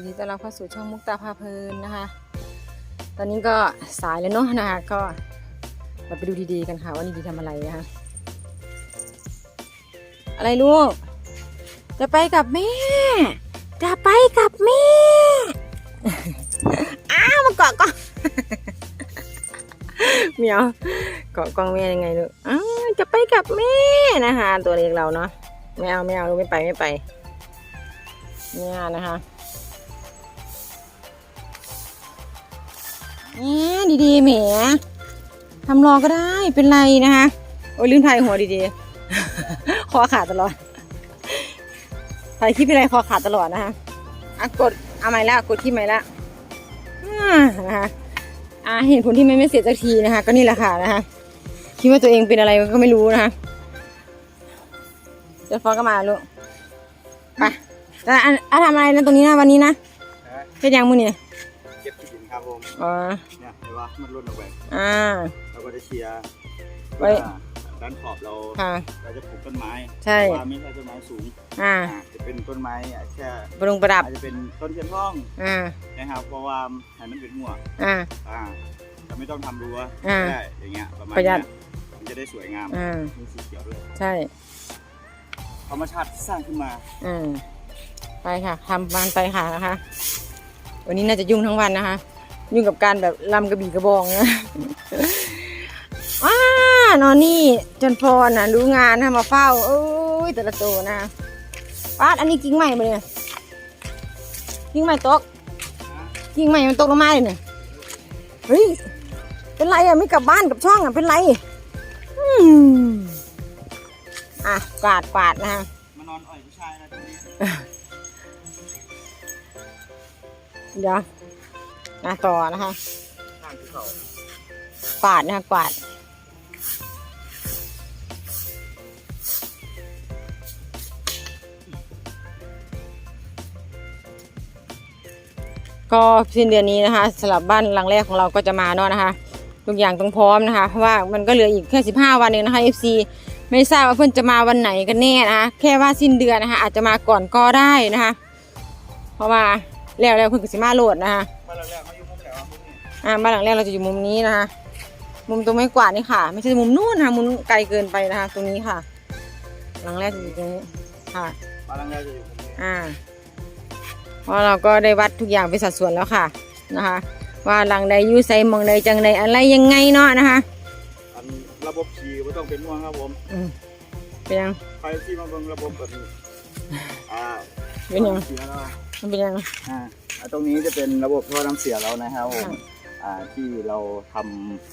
ยินดีต้อนรับเข้าสู่ช่องมุกตาพาเพลินนะคะ ตอนนี้ก็สายแล้วเนาะนะคะ ก็มาไปดูดีๆกันค่ะว่านี่ดีทำอะไรนะคะ อะไรลูก จะไปกับแม่ จะไปกับแม่ อ้าวมาเกาะกล้องเหมียวเกาะกล้องแม่ยังไงลูก อ้าวจะไปกับแม่นะคะ ตัวเล็กเราเนาะไม่เอาไม่เอาลูกไม่ไปไม่ไปเนี่ยนะคะ นี่ยดีๆแหมทำรอก็ได้เป็นไรนะคะโอ้ยลืมถ่ายหัวดีๆคอขาดตลอดถ่ายคลิปเป็นไรคอขาดตลอดนะคะอะกดเอาใหม่ละกดที่ใหม่ละอ่านะคะอ่าเห็นผลที่มันไม่เสร็จสักทีนะคะ ก็นี่แหละค่ะนะคะคิดว่าตัวเองเป็นอะไรก็ไม่รู้นะคะเดี๋ยวฟองก็มาลูกไปแล้วอันอันทำอะไรนะตรงนี้นะวันนี้นะนะเป็นยังมือเนี่ย อ๋อเนี่ยเห็นว่ามันร่นออกไปอ่า เราก็จะเชียร์ไว้ว่าด้านขอบเราค่ะ เราจะปลูกต้นไม้ใช่แต่ว่าไม่ใช่ต้นไม้สูงอ่าอ่าจะเป็นต้นไม้อะแค่ประดุงประดับ อาจจะเป็นต้นเทียนร่องอ่า นะครับเพราะว่าให้มันเป็นหัวอ่า อ่าจะไม่ต้องทำรั้วอ่าก็ได้อย่างเงี้ยประมาณประหยัดเนี้ยมันจะได้สวยงามอ่า มีสีเขียวด้วยใช่ ธรรมชาติสร้างขึ้นมาอ่าไปค่ะทำมันไปค่ะนะคะ วันนี้น่าจะยุ่งทั้งวันนะคะ ยุ่งกับการแบบลำกระบี่กระบองนะว้านอนนี่จนพอนะรู้งานนะมาเฝ้าเอ้ยแต่ละตัวนะป้าดอันนี้กิ่งใหม่มาเลยกิ่งใหม่ตกกิ่งใหม่มันตกลงมาเลยเนี่ยเฮ้ยเป็นไรอะไม่กลับบ้านกับช่องอะเป็นไรอืมอะกวาดกวาดนะคะมานอนอ่อยผู้ชายนะตรงนี้เดี๋ยว นะต่อนะคะข้างที่เขากวาดนะคะกวาดก็สิ้นเดือนนี้นะคะสำหรับบ้านหลังแรกของเราก็จะมาเนาะนะคะทุกอย่างต้องพร้อมนะคะเพราะว่ามันก็เหลืออีกแค่สิบห้าวันเองนะคะ FC ไม่ทราบว่าเพื่อนจะมาวันไหนกันแน่นะคะแค่ว่าสิ้นเดือนนะคะอาจจะมาก่อนก็ได้นะคะ เพราะว่า แล้วแล้วเพื่อนก็สิมาโหลดนะคะมาแล้วๆมาอยู่มุมไหนวะมุมนี้อ่าบ้านหลังแรกเราจะอยู่มุมนี้นะคะ มุมตรงไม้กวาดนี่ค่ะ ไม่ใช่มุมนู้นนะคะมุมไกลเกินไปนะคะ ตรงนี้ค่ะ หลังแรกจะอยู่ตรงนี้ค่ะมาแล้วๆจะอยู่มุมนี้อ่าเพราะเราก็ได้วัดทุกอย่างเป็นสัดส่วนแล้วค่ะนะคะ ว่าหลังใดอยูไซมองใดจังใดอะไรยังไงเนาะนะคะอันระบบขี่ก็ต้องเป็นห่วงครับผมอืมเป็นยังใครที่มาเบิ่งระบบแบบนี้อ่าเป็นยัง เสียแล้ว มันเป็นยังอ่าอ่าตรงนี้จะเป็นระบบท่อน้ำเสียแล้วนะครับผมค่ะอ่าที่เราท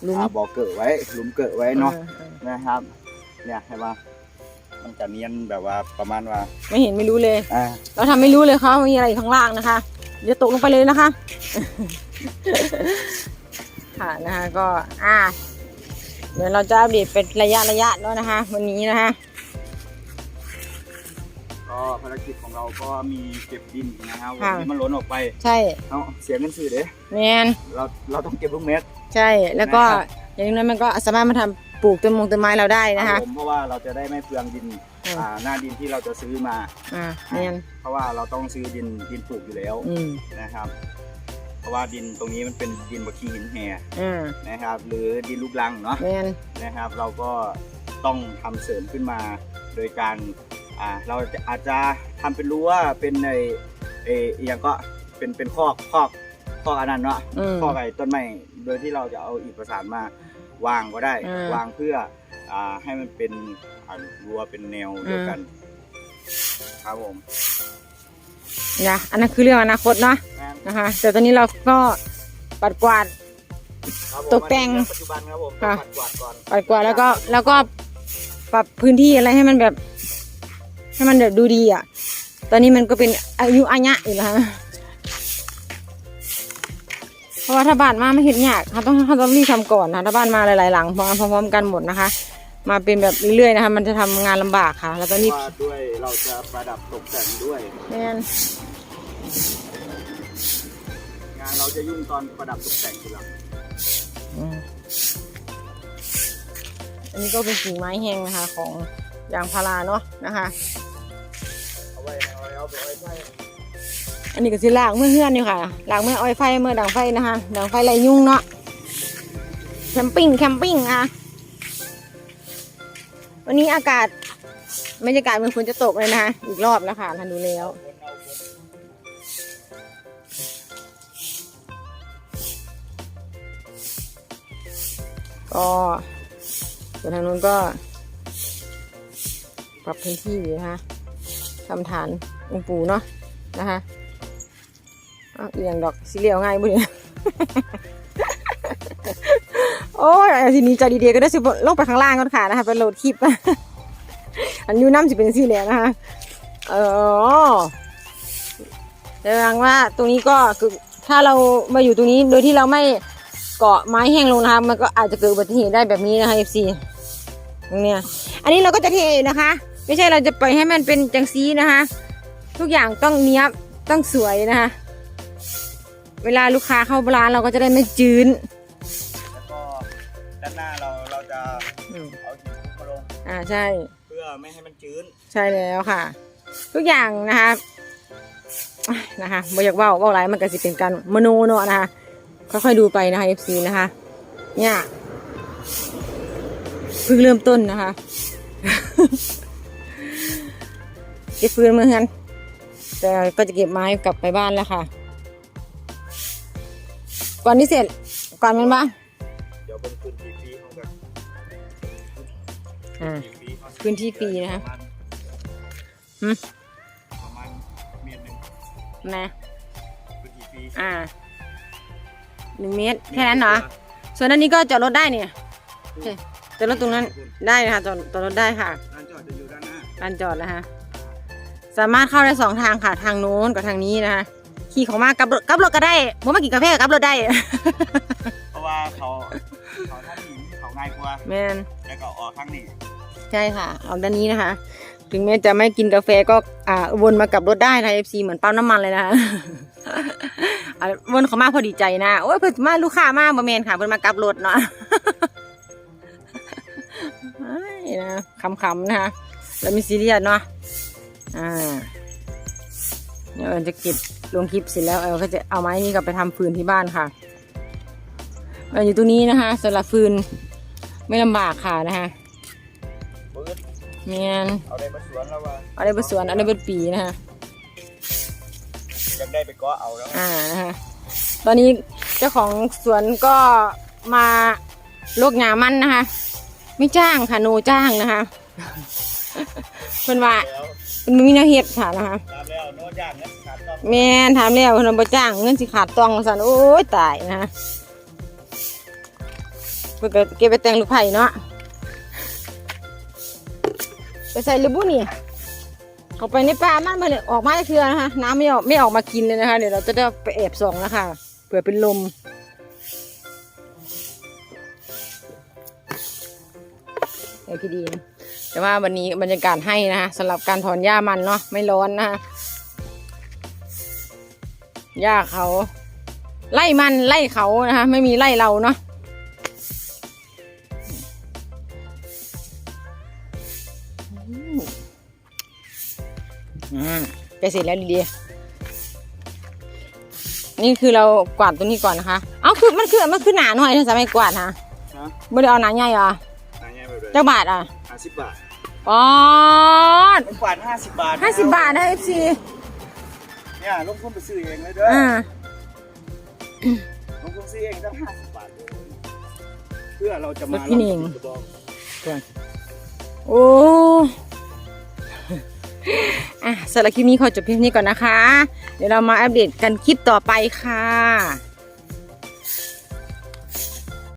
หลุมำอ่าบ่อเกิดไว้หลุมเกิดไว้เนาะออออนะครับ เนี่ยเห็นปะมันจะเนียนแบบว่าประมาณว่าไม่เห็นไม่รู้เลย อ่าเราทำไม่รู้เลยค่ะว่ามีอะไรอยู่ข้างล่างนะคะ เดี๋ยวตกลงไปเลยนะคะ ค่ะนะคะก็อ่า เดี๋ยวเราจะอัปเดตเป็นระยะระยะเนาะนะคะ วันนี้นะคะ ก็ภารกิจของเราก็มีเก็บดินนะครับผมค่ะที่มันล้นออกไปใช่เอาเสียเงินซื้อเด้แมนเราเราต้องเก็บลูกเม็ด ใช่แล้วก็นะครับอย่างนั้นมันก็สามารถมาทำปลูกต้นมงต้นไม้เราได้นะครัคะบผมเพราะว่าเราจะได้ไม่เปลืองดินอืมอ่าหน้าดินที่เราจะซื้อมาอ่าแมนเพราะว่าเราต้องซื้อดินดินปลูกอยู่แล้วอืมนะครับ เพราะว่าดินตรงนี้มันเป็นดินบะขี้หินแห่อ่านะครับ หรือดินลูกรังเนาะแมนนะครับ เราก็ต้องทำเสริมขึ้นมาโดยการ อ่าเราจะอาจจะทำเป็นรั้วเป็นในเอออหย่างก็เป็นเป็นคอกคอกคอกอันนั้นเนาะอืมคอกไอ้ต้นไม้โดยที่เราจะเอาอิฐประสานมาวางก็ได้อ่าวางเพื่ออ่าให้มันเป็นอ่ารั้วเป็นแนวเดียวกันครับผมนะอันนั้นคือเรื่องอนาคตเนาะแม่นนะคะ แต่ตอนนี้เราก็ปัดกวาดครับผมตกแต่งอันนี้ปัจจุบันครับผมค่ะปัดกวาดก่อนปัดกวาดแล้วก็แล้วก็ปรับพื้นที่อะไรให้มันแบบ ให้มันแบบดูดีอะ ตอนนี้มันก็เป็นอายุอัญะอยู่แล้วฮะเพราะว่าถ้าบ้านมาไม่เห็นยากเขาต้องเขาต้องรีบทำก่อนนะถ้าบ้านมาหลายๆหลังพร้อมพร้อมๆกันหมดนะคะ มาเป็นแบบเรื่อยๆนะคะมันจะทำงานลำบากค่ะ แล้วตอนนี้ว่าด้วยเราจะประดับตกแต่งด้วยแมนงานเราจะยุ่งตอนประดับตกแต่งทีหลังอืมอันนี้ก็เป็นกิ่งไม้แห้งนะคะ ของยางพาราเนาะนะคะเอันนี้ก็สิล้างเมื่อเฮือนอยู่ค่ะล้างเมื่ออ้อยไฟเมื่อดังไฟนะคะดังไฟไรยุ่งเนาะแคมปิ้งแคมปิ้งอะวันนี้อากาศบรรยากาศมันควรจะตกเลยนะคะอีกรอบแล้วค่ะทันดูแล้วก็ส่วนทางนู้นก็ปรับพื้นที่นะคะ ทำฐานองปูเนาะนะคะอ้าเอียงดอกสีเหลียวง่ายบุญเนี่ยโอ้ยทีนี้ใจะดีๆก็ได้สิลงไปข้างล่างก่อนค่ะนะคะเป็นโหลดคลิปอันยูน้ำจะเป็นสีเหลืองนะคะเออแสดงว่าตรงนี้ก็คือถ้าเรามาอยู่ตรงนี้โดยที่เราไม่เกาะไม้แห้งลงนะคะมันก็อาจจะเกิดอุบัติเหตุได้แบบนี้นะคะ FC ตรงเนี้ยอันนี้เราก็จะเทนะคะ ไม่ใช่เราจะปล่อยให้มันเป็นจังซีนะคะ ทุกอย่างต้องเนี้ยบต้องสวยนะคะ เวลาลูกค้าเข้าร้านเราก็จะได้ไม่จืนแล้วก็ด้านหน้าเราเราจะอืมเอาหินมาลงอ่าใช่ เพื่อไม่ให้มันชื้นใช่แล้วค่ะ ทุกอย่างนะคะอะนะคะบ่อยากเว่าเว่าไรมันก็สิเป็นการมโนเนาะนะคะค่อยๆดูไปนะคะ FC นะคะ เนี่ยเพิ่งเริ่มต้นนะคะ เก็บฟืนมาเฮือนแต่ก็จะเก็บไม้กลับไปบ้านแล้วค่ะ ก่อนที่เสร็จก่อนมันบ้างเดี๋ยวเป็นพื้นที่ฟรีเขากันอ่าฟรีเขาพื้นที่ฟรีนะคะประมาณหืมประมาณเมียนหนึ่งนะพื้นที่ฟรีอ่าหนึ่งเมตรแค่นั้นเหรอส่วนอันนี้ก็จอดรถได้เนี่ยโอเคจอดรถตรงนั้นได้นะคะจอดจอดรถได้ค่ะร้านจอดจะอยู่ด้านหน้าลานจอดนะคะ สามารถเข้าได้สองทางค่ะทางโน้นกับทางนี้นะคะขี่ของมากลับรถกลับรถก็ได้ผมมากินกาแฟก็กลับรถได้ เพราะว่าเขาเขาท่าหินเขาง่ายกว่าแมนแล้วก็ออกข้างนี้ใช่ค่ะเอาด้านนี้นะคะ ถึงแม้จะไม่กินกาแฟก็อ่าวนมากลับรถได้นะเอฟซีเหมือนปั๊มน้ำมันเลยนะคะอ่าวนเขามาพอดีใจนะโอ้ยเพิ่นมาลูกค้ามาบ่แมนค่ะเพิ่นมากลับรถเนาะไม่นะคำๆนะคะแล้วมีซีเรียสเนาะ อ่าเดี๋ยวเอิญจะเก็บลงคลิปเสร็จแล้วเอลก็จะเอาไม้นี้กลับไปทำฟืนที่บ้านค่ะเอออยู่ตรงนี้นะคะสำหรับฟืนไม่ลำบากค่ะนะคะปืนแมนเอาได้มาสวนแล้วว่าเอาได้บสวนเอาได้บปีนะคะยังได้ไปเก็เอาแล้วอ่านะคะตอนนี้เจ้าของสวนก็มาโลกงามันนะคะ ไม่จ้างค่ะโนจ้างนะคะเพิ่นว่า แล้วเป็นมีแนาเฮ็ดค่ะนะคะ ตามแล้วโน้ตย่างเนี่ยขาดต้องแม่นถามแล้วเพิ่นว่าบ่จ้างเงินสิขาดต้องสั่นโอ้ยตายนะคะเพิ่นก็เก็บไปแต่งลูกไผ่เนาะไปใส่ระบุนี่เข้าไปในป่ามันเพิ่นออกมาเทื่อนะคะน้ำไม่ออกไม่ออกมากินเลยนะคะเดี๋ยวเราจะได้ไปแอบส่องนะคะเผื่อเป็นลมเออพี่ดีน แต่ว่าวันนี้บรรยากาศให้นะคะสำหรับการถอนหญ้ามันเนาะไม่ร้อนนะคะหญ้าเขา ไล่มันไล่เขานะคะไม่มีไล่เราเนาะอืมอ่าใกล้เสร็จแล้วดีๆนี่คือเรากวาดตรงนี้ก่อนนะคะ เอาคือมันคือมันคือหนาหน่อยถ้าจะไม่กวาดนะฮะไม่ได้เอาหนาใหญ่เหรออันนี้ไปเลยเจ้าบาทอะห้าสิบบาท อ๋อเป็นกวาดห้าสิบบาทห้าสิบบาทนะเอฟซีเนี่ยลงทุนไปซื้อเองเลยเด้ออ่าลงทุนซื้อเองตั้งห้าสิบบาทเลยเพื่อเราจะมาพี่หนิงกระบอกโอ้อะสำหรับคลิปนี้ขอจบเพียงนี้ก่อนนะคะ เดี๋ยวเรามาอัปเดตกันคลิปต่อไปค่ะ